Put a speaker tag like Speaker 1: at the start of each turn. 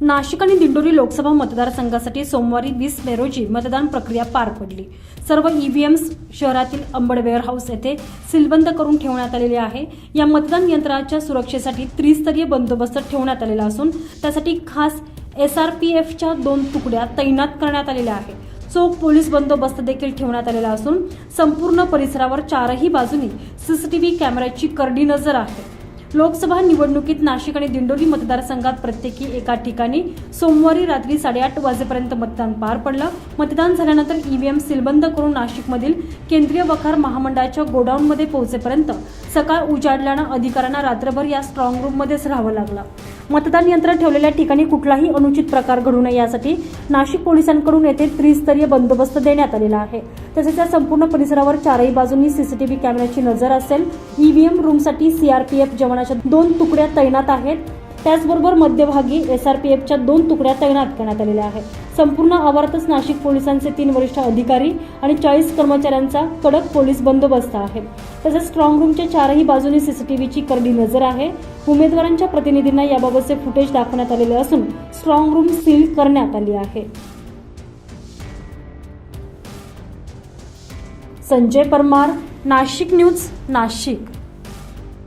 Speaker 1: नाशिक आणि दिंडोरी लोकसभा मतदारसंघासाठी सोमवारी वीस मे रोजी मतदान प्रक्रिया पार पडली. सर्व ईव्हीएम्स शहरातील अंबड वेअरहाऊस येथे सीलबंद करून ठेवण्यात आलेले आहे. या मतदान यंत्राच्या सुरक्षेसाठी त्रिस्तरीय बंदोबस्त ठेवण्यात आलेला असून त्यासाठी खास एस आर पी एफच्या दोन तुकड्या तैनात करण्यात आलेल्या आहेत. चोख पोलीस बंदोबस्त देखील ठेवण्यात आलेला असून संपूर्ण परिसरावर चारही बाजूनी सीसीटीव्ही कॅमेऱ्याची करडी नजर आहे. लोकसभा निवडणुकीत नाशिक आणि दिंडोली मतदारसंघात प्रत्येकी एका ठिकाणी सोमवारी रात्री साडेआठ वाजेपर्यंत मतदान पार पडलं. मतदान झाल्यानंतर ईव्हीएम सीलबंद करून नाशिकमधील केंद्रीय वखार महामंडळाच्या गोडाऊनमध्ये पोहोचेपर्यंत सकाळ उजाडल्यानं अधिकाऱ्यांना रात्रभर या स्ट्रॉंग रूममध्येच राहावं लागलं. मतदान यंत्र ठेवलेल्या ठिकाणी कुठलाही अनुचित प्रकार घडू नये यासाठी नाशिक पोलिसांकडून येथे त्रिस्तरीय बंदोबस्त देण्यात आलेला आहे. तसेच या संपूर्ण परिसरावर चारही बाजूंनी सीसीटीव्ही कॅमेऱ्याची नजर असेल. ईव्हीएम रूमसाठी सीआरपीएफ जवानाच्या दोन तुकड्या तैनात आहेत. त्याचबरोबर मध्यभागी एसआरपीएफच्या दोन तुकड्या तैनात करण्यात आलेल्या आहेत. संपूर्ण आवारातच नाशिक पोलिसांचे तीन वरिष्ठ अधिकारी आणि चाळीस कर्मचाऱ्यांचा कडक पोलीस बंदोबस्त आहे. तसेच स्ट्रॉंग रूमच्या चारही बाजूनी सीसीटीव्हीची करडी नजर आहे. उमेदवारांच्या प्रतिनिधींना याबाबतचे फुटेज दाखवण्यात आलेले असून स्ट्रॉंग रूम सील करण्यात आली आहे. संजय परमार नाशिक न्यूज नाशिक.